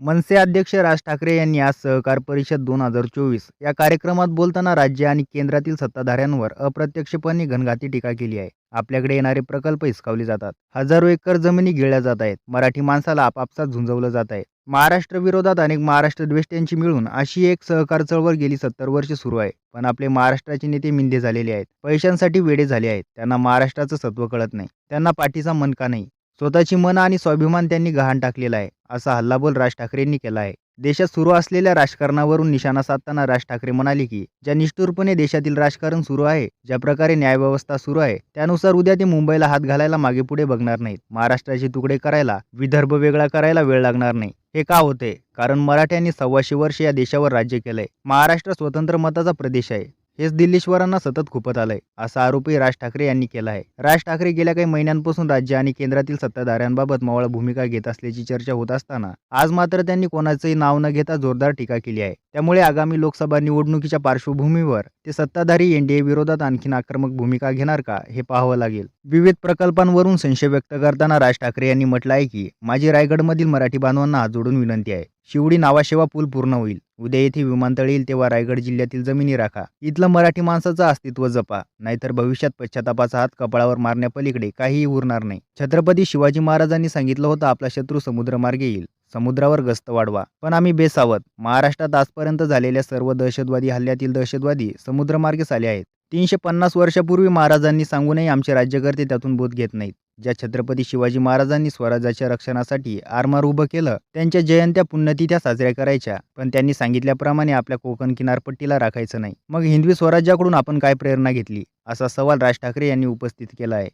मनसे अध्यक्ष राज ठाकरे यांनी आज सहकार परिषद दोन हजार चोवीस या कार्यक्रमात बोलताना राज्य आणि केंद्रातील सत्ताधाऱ्यांवर अप्रत्यक्षपणे घनघाती टीका केली आहे. आपल्याकडे येणारे प्रकल्प हिसकावले जातात. हजारो एकर जमिनी गिळल्या जात आहेत. मराठी माणसाला आपापसात झुंजवलं जात आहे. महाराष्ट्र विरोधात अनेक महाराष्ट्र द्वेष्ट्यांची मिळून अशी एक सहकार चळवळ गेली सत्तर वर्ष सुरू आहे. पण आपले महाराष्ट्राचे नेते मिंधे झालेले आहेत. पैशांसाठी वेडे झाले आहेत. त्यांना महाराष्ट्राचं सत्व कळत नाही. त्यांना पाठीचा मनका नाही. स्वतःची मन आणि स्वाभिमान त्यांनी गहाण टाकलेला आहे. असा हल्लाबोल राज ठाकरेंनी केला आहे. देशात सुरू असलेल्या राजकारणावरून निशाणा साधताना राज ठाकरे म्हणाले की ज्या निष्ठुरपणे देशातील राजकारण सुरू आहे ज्या प्रकारे न्यायव्यवस्था सुरू आहे त्यानुसार उद्या ते मुंबईला हात घालायला मागे पुढे बघणार नाहीत. महाराष्ट्राचे तुकडे करायला विदर्भ वेगळा करायला वेळ लागणार नाही. हे का होते? कारण मराठ्यांनी सव्वाशे वर्ष या देशावर राज्य केलंय. महाराष्ट्र स्वतंत्र मताचा प्रदेश आहे. हेच दिल्लीश्वरांना सतत खुपत आलंय असा आरोपही राज ठाकरे यांनी केला आहे. राज ठाकरे गेल्या काही महिन्यांपासून राज्य आणि केंद्रातील सत्ताधाऱ्यांबाबत मवाळ भूमिका घेत असल्याची चर्चा होत असताना आज मात्र त्यांनी कोणाचंही नाव न घेता जोरदार टीका केली आहे. त्यामुळे आगामी लोकसभा निवडणुकीच्या पार्श्वभूमीवर ते सत्ताधारी एनडीए विरोधात आणखीन आक्रमक भूमिका घेणार का हे पाहावं लागेल. विविध प्रकल्पांवरून संशय व्यक्त करताना राज ठाकरे यांनी म्हटलं आहे की माझी रायगडमधील मराठी बांधवांना हात जोडून विनंती आहे. शिवडी नावाशेवा पूल पूर्ण होईल. उद्या येथे विमानतळ येईल तेव्हा रायगड जिल्ह्यातील जमिनी राखा. इथलं मराठी माणसाचं अस्तित्व जपा. नाहीतर भविष्यात पश्चातापाचा हात कपाळावर मारण्यापलीकडे काहीही उरणार नाही. छत्रपती शिवाजी महाराजांनी सांगितलं होतं आपला शत्रू समुद्रमार्गे येईल. समुद्रावर गस्त वाढवा. पण आम्ही बेसावत महाराष्ट्रात आजपर्यंत झालेल्या सर्व दहशतवादी हल्ल्यातील दहशतवादी समुद्रमार्गेच आले आहेत. तीनशे पन्नास वर्षापूर्वी महाराजांनी सांगूनही आमचे राज्यकर्ते त्यातून बोध घेत नाहीत. ज्या छत्रपती शिवाजी महाराजांनी स्वराज्याच्या रक्षणासाठी आरमार उभं केलं त्यांच्या जयंत्या पुण्यतिथ्या साजऱ्या करायच्या. पण त्यांनी सांगितल्याप्रमाणे आपल्या कोकण किनारपट्टीला राखायचं नाही. मग हिंदवी स्वराज्याकडून आपण काय प्रेरणा घेतली? असा सवाल राज ठाकरे यांनी उपस्थित केला आहे.